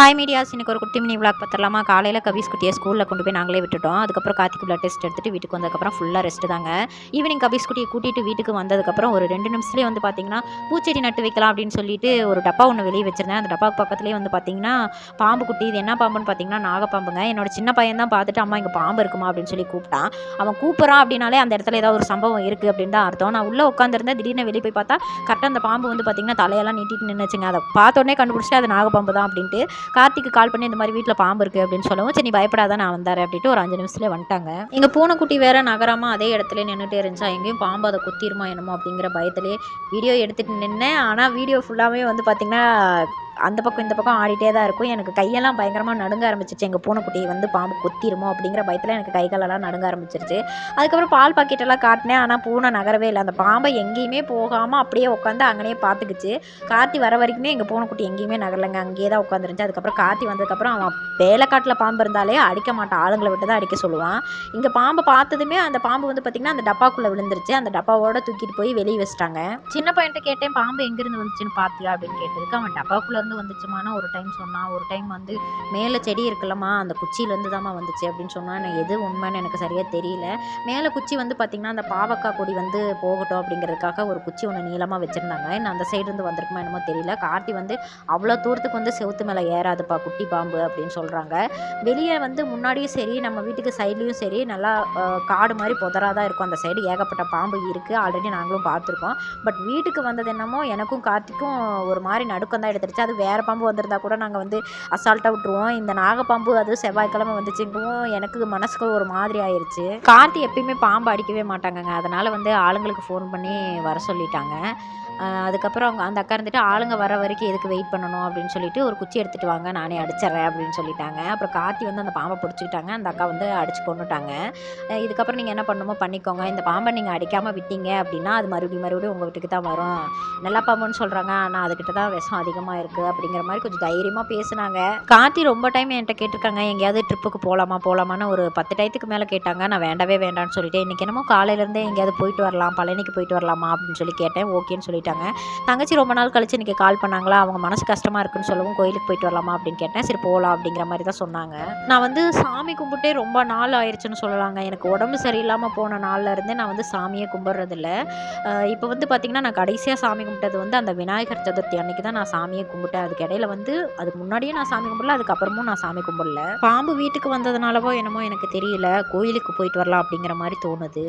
Hi medias இன்றைக்கி ஒரு குட்டி மினி விளாக் பார்த்துடலாமா? காலையில் கபீஸ் குட்டியை ஸ்கூலில் கொண்டு போய் நாங்களே விட்டுட்டோம். அதுக்கப்புறம் கார்த்திக் பிளட் டெஸ்ட் எடுத்துட்டு வீட்டுக்கு வந்ததுக்கப்புறம் ஃபுல்லாக ரெஸ்ட் தாங்க. ஈவினிங் கபீஸ் குட்டியை கூட்டிகிட்டு வீட்டுக்கு வந்ததுக்கப்புறம் ஒரு ரெண்டு நிமிஷத்துலேயே வந்து பார்த்திங்கன்னா பூச்செடி நட்டு வைக்கலாம் அப்படின்னு சொல்லிட்டு ஒரு டப்பா ஒன்று வெளியே வச்சிருந்தேன். அந்த டப்பாவுக்கு பக்கத்துலேயே வந்து பார்த்தீங்கன்னா பாம்பு குட்டி. இது என்ன பாம்புன்னு பார்த்தீங்கன்னா நாகப்பாம்புங்க என்னோட சின்ன பையன் தான் பார்த்துட்டு அம்மா இங்கே பாம்பு இருக்குமா? அப்படின்னு சொல்லி கூப்பிட்டான். அவன் கூப்பிட்றான் அப்படின்னாலே அந்த இடத்துல ஏதாவது ஒரு சம்பவம் இருக்குது அப்படின்னு தான் அர்த்தம். நான் உள்ளே உட்காந்துருந்தேன் திடீர்னு வெளியே போய் பார்த்தா கரெக்டாக அந்த பாம்பு வந்து பார்த்தீங்கன்னா தலையெல்லாம் நீட்டிட்டு நின்றுச்சுங்க அதை பார்த்தோன்னே கண்டுபிடிச்சிட்டு அது நாகப்பாம்பு தான் அப்படின்ட்டு. கார்த்திக்கு கால் பண்ணி இந்த மாதிரி வீட்டில் பாம்பு இருக்குது அப்படின்னு சொல்லவும் சரி நீ பயப்படாத நான் வந்தார் அப்படின்ட்டு ஒரு அஞ்சு நிமிஷத்துல வந்துட்டாங்க. எங்கள் பூனைக்குட்டி வேற நகரமாக அதே இடத்துல நின்றுட்டே இருந்துச்சா? எங்கேயும் பாம்பு அதை குத்திருமா என்னமோ அப்படிங்கிற பயத்திலே வீடியோ எடுத்துகிட்டு நின்னேன். ஆனால் வீடியோ ஃபுல்லாகவே வந்து பார்த்திங்கன்னா அந்த பக்கம் இந்த பக்கம் ஆடிட்டே தான் இருக்கும். எனக்கு கையெல்லாம் பயங்கரமாக நடுங்க ஆரம்பிச்சிச்சு எங்கள் பூனைக்குட்டி வந்து பாம்பு கொத்திருமோ அப்படிங்கிற பயத்தில் எனக்கு கை காலெல்லாம் நடுங்க ஆரம்பிச்சிருச்சு. அதுக்கப்புறம் பால் பாக்கெட்டெல்லாம் காட்டினேன். ஆனால் பூனை நகரவே இல்லை. அந்த பாம்பை எங்கேயுமே போகாமல் அப்படியே உட்காந்து அங்கனே பார்த்துக்குச்சு. கார்த்தி வர வரைக்குமே எங்கள் பூனைக்குட்டி எங்கேயுமே நகரலைங்க. அங்கேயே தான் உட்காந்துருந்துச்சு அதுக்கப்புறம் கார்த்தி வந்ததுக்கப்புறம் அவன் வேலைக்காட்டில் பாம்பு இருந்தாலே அடிக்க மாட்டான். ஆளுங்களை விட்டு தான் அடிக்க சொல்லுவான். இங்கே பாம்பை பார்த்ததுமே அந்த பாம்பு வந்து பார்த்திங்கன்னா அந்த டப்பாக்குள்ளே விழுந்துருச்சு. அந்த டப்பாவோட தூக்கிட்டு போய் வெளியே வச்சிட்டாங்க. சின்ன பையன்ட்ட கேட்டேன். பாம்பு எங்கேருந்து வந்துச்சுன்னு பார்த்தியா அப்படின்னு கேட்டதுக்கு அவன் டப்பாக்குள்ளே இருந்து வந்துச்சுமானா ஒரு டைம் சொன்னான் ஒரு டைம் வந்து மேலே செடி இருக்குல்லம்மா அந்த குச்சியிலேருந்து தாம்மா வந்துச்சு அப்படின்னு சொன்னான் எது உண்மைன்னு எனக்கு சரியாக தெரியல. மேலே குச்சி வந்து பார்த்திங்கன்னா அந்த பாவக்காய் கொடி வந்து போகட்டும் அப்படிங்கிறதுக்காக ஒரு குச்சி ஒன்று நீளமாக வச்சுருந்தாங்க. நான் அந்த சைடுலேருந்து வந்திருக்குமா என்னமோ தெரியல. கார்த்தி வந்து அவ்வளோ தூரத்துக்கு வந்து செவுத்து மேலே ஏறாதுப்பா குட்டி பாம்பு அப்படின்னு சொல்கிறாங்க வெளியே வந்து முன்னாடியும் சரி நம்ம வீட்டுக்கு சைட்லேயும் சரி நல்லா காடு மாதிரி புதராக தான் இருக்கும். அந்த சைடு ஏகப்பட்ட பாம்பு இருக்குது ஆல்ரெடி நாங்களும் பார்த்துருக்கோம். பட் வீட்டுக்கு வந்தது என்னமோ எனக்கும் கார்த்திக்கும் ஒரு மாதிரி நடுக்கம் தான் எடுத்துருச்சு. அது வேறு பாம்பு வந்திருந்தா கூட நாங்கள் வந்து அசால்ட்டாக விட்டுருவோம். இந்த நாகப்பாம்பு அது செவ்வாய்க்கிழமை வந்துச்சுங்கவும் எனக்கு மனசுக்கு ஒரு மாதிரி ஆயிடுச்சு கார்த்தி எப்பயுமே பாம்பு அடிக்கவே மாட்டாங்கங்க. அதனால் வந்து ஆளுங்களுக்கு ஃபோன் பண்ணி வர சொல்லிட்டாங்க. அதுக்கப்புறம் அவங்க அந்த அக்கா இருந்துட்டு ஆளுங்க வர வரைக்கும் எதுக்கு வெயிட் பண்ணணும்? அப்படின்னு சொல்லிட்டு ஒரு குச்சி எடுத்துகிட்டு வாங்க நானே அடிச்சிட்றேன் அப்படின்னு சொல்லிட்டாங்க. அப்புறம் கார்த்தி வந்து அந்த பாம்பை பிடிச்சிக்கிட்டாங்க. அந்த அக்கா வந்து அடிச்சு கொண்டுட்டாங்க இதுக்கப்புறம் நீங்கள் என்ன பண்ணணுமோ பண்ணிக்கோங்க. இந்த பாம்பை நீங்கள் அடிக்காமல் விட்டீங்க அப்படின்னா அது மறுபடியும் மறுபடியும் உங்கள் வீட்டுக்கு தான் வரும். நல்ல பாம்புன்னு சொல்கிறாங்க ஆனால் அதுக்கிட்ட தான் விஷம் அதிகமாக இருக்குது அப்படிங்கிற மாதிரி கொஞ்சம் தைரியமாக பேசினாங்க. கார்த்தி ரொம்ப டைம் என்கிட்ட கேட்டிருக்காங்க எங்கேயாவது ட்ரிப்புக்கு போகலாமா போகலாமான்னு ஒரு பத்து டயத்துக்கு மேலே கேட்டாங்க. நான் வேண்டவே வேண்டாம்னு சொல்லிட்டு இன்றைக்கி என்னமோ காலையிலேருந்தே எங்கேயாவது போயிட்டு வரலாம் பழனிக்கு போயிட்டு வரலாமா அப்படின்னு சொல்லி கேட்டேன். ஓகேன்னு சொல்லிட்டாங்க. தங்கச்சி ரொம்ப நாள் கழிச்சு இன்றைக்கி கால் பண்ணாங்களா? அவங்க மனசு கஷ்டமாக இருக்குன்னு சொல்லவும் கோயிலுக்கு போயிட்டு வரலாமா அப்படின்னு கேட்டேன். சரி போகலாம் அப்படிங்கிற மாதிரி தான் சொன்னாங்க. நான் வந்து சாமி கும்பிட்டே ரொம்ப நாள் ஆயிடுச்சுன்னு சொல்லலாங்க. எனக்கு உடம்பு சரியில்லாமல் போன நாள்ல இருந்தே நான் வந்து சாமியை கும்பிட்றதில்ல. இப்போ வந்து பார்த்திங்கன்னா நான் கடைசியாக சாமி கும்பிட்டது வந்து அந்த விநாயகர் சதுர்த்தி அன்னைக்கு தான் நான் சாமியே கும்பிட்டேன் அதுக்கு இடையில வந்து அதுக்கு முன்னாடியே நான் சாமி கும்பிடல அதுக்கப்புறமும் நான் சாமி கும்பிடல. பாம்பு வீட்டுக்கு வந்ததுனாலவோ என்னமோ எனக்கு தெரியல. கோயிலுக்கு போயிட்டு வரலாம் அப்படிங்கிற மாதிரி தோணுது.